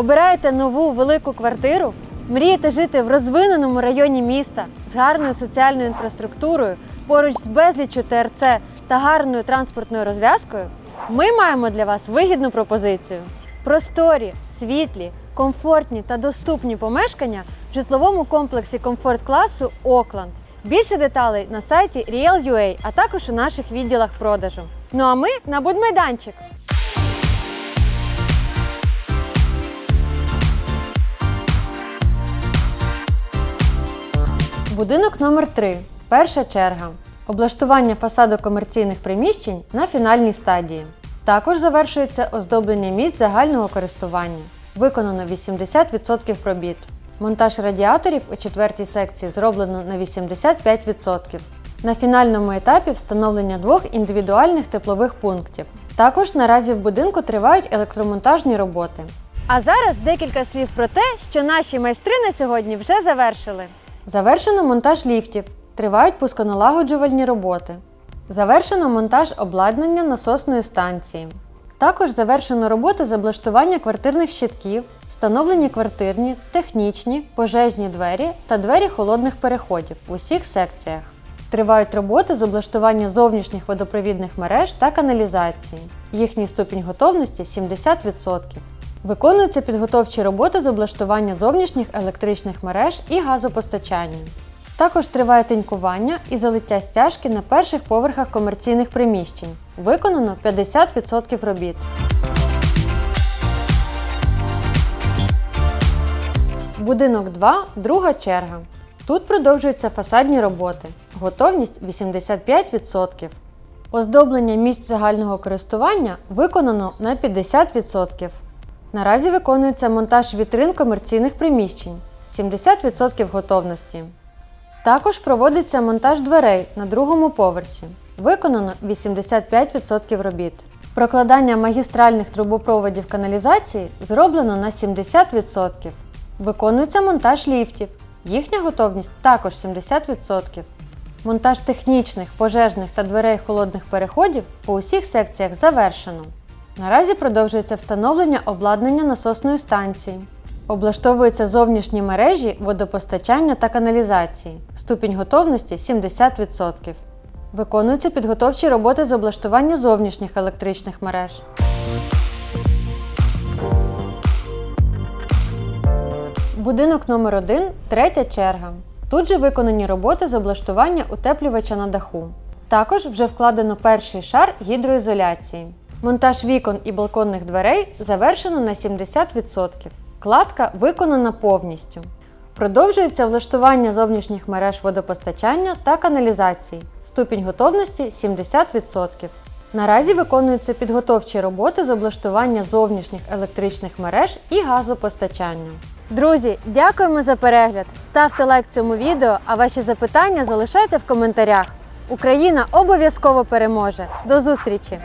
Обираєте нову велику квартиру? Мрієте жити в розвиненому районі міста з гарною соціальною інфраструктурою, поруч з безліччю ТРЦ та гарною транспортною розв'язкою? Ми маємо для вас вигідну пропозицію. Просторі, світлі, комфортні та доступні помешкання в житловому комплексі комфорт класу Окланд. Більше деталей на сайті Real.ua, а також у наших відділах продажу. Ну а ми на будмайданчик. Будинок номер 3 Перша черга. Облаштування фасаду комерційних приміщень на фінальній стадії. Також завершується оздоблення місць загального користування. Виконано 80% робіт. Монтаж радіаторів у четвертій секції зроблено на 85%. На фінальному етапі встановлення двох індивідуальних теплових пунктів. Також наразі в будинку тривають електромонтажні роботи. А зараз декілька слів про те, що наші майстри на сьогодні вже завершили. Завершено монтаж ліфтів. Тривають пусконалагоджувальні роботи. Завершено монтаж обладнання насосної станції. Також завершено роботи з облаштування квартирних щитків, встановлені квартирні, технічні, пожежні двері та двері холодних переходів в усіх секціях. Тривають роботи з облаштування зовнішніх водопровідних мереж та каналізації. Їхній ступінь готовності 70%. Виконуються підготовчі роботи з облаштування зовнішніх електричних мереж і газопостачання. Також триває тинькування і залиття стяжки на перших поверхах комерційних приміщень. Виконано 50% робіт. Будинок 2, друга черга. Тут продовжуються фасадні роботи. Готовність 85%. Оздоблення місць загального користування виконано на 50%. Наразі виконується монтаж вітрин комерційних приміщень 70% готовності. Також проводиться монтаж дверей на другому поверсі. Виконано 85% робіт. Прокладання магістральних трубопроводів каналізації зроблено на 70%. Виконується монтаж ліфтів. Їхня готовність також 70%. Монтаж технічних, пожежних та дверей холодних переходів по усіх секціях завершено. Наразі продовжується встановлення обладнання насосної станції. Облаштовуються зовнішні мережі водопостачання та каналізації. Ступінь готовності 70%. Виконуються підготовчі роботи з облаштування зовнішніх електричних мереж. Будинок номер 1 третя черга. Тут же виконані роботи з облаштування утеплювача на даху. Також вже вкладено перший шар гідроізоляції. Монтаж вікон і балконних дверей завершено на 70%. Кладка виконана повністю. Продовжується влаштування зовнішніх мереж водопостачання та каналізації. Ступінь готовності 70%. Наразі виконуються підготовчі роботи з облаштування зовнішніх електричних мереж і газопостачання. Друзі, дякуємо за перегляд! Ставте лайк цьому відео, а ваші запитання залишайте в коментарях. Україна обов'язково переможе. До зустрічі!